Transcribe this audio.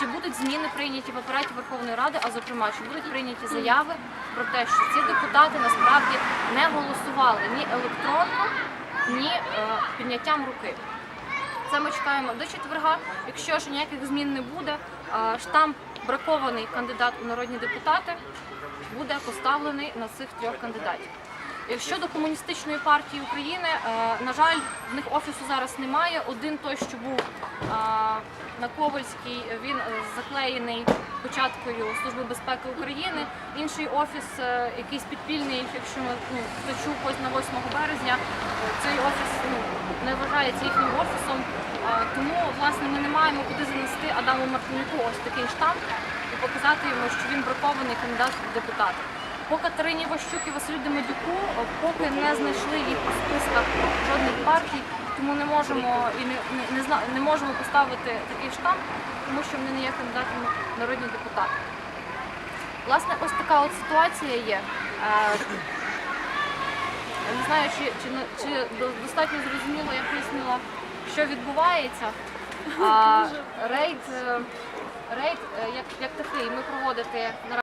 чи будуть зміни прийняті в апараті Верховної Ради, а зокрема, чи будуть прийняті заяви про те, що ці депутати насправді не голосували ні електронно, ні е, підняттям руки. Це ми чекаємо до четверга. Якщо ж ніяких змін не буде, е, штамп бракований кандидат у народні депутати буде поставлений на цих трьох кандидатів. Щодо комуністичної партії України, е, на жаль, в них офісу зараз немає. Один той, що був е, на Ковальській, він е, заклеєний початкою Служби безпеки України. Інший офіс, е, якийсь підпільний, якщо ми ну, хто чув ось на 8 березня, цей офіс ну, не вважається їхнім офісом. Е, Тому власне ми не маємо куди занести Адаму Мартинюку ось такий штамп і показати йому, що він бракований кандидат в депутати. По Катерині Ващук і Василю Демедюку е, поки не знайшли їх у списках жодних партій, тому не можемо і не, не, не, не можемо поставити такий штамп, тому що вони не є кандидатами народні депутати. Власне, ось така от ситуація є. Е, я не знаю, чи, чи, чи достатньо зрозуміло я пояснила, що відбувається. А, рейд, е, рейд як, як такий ми проводити на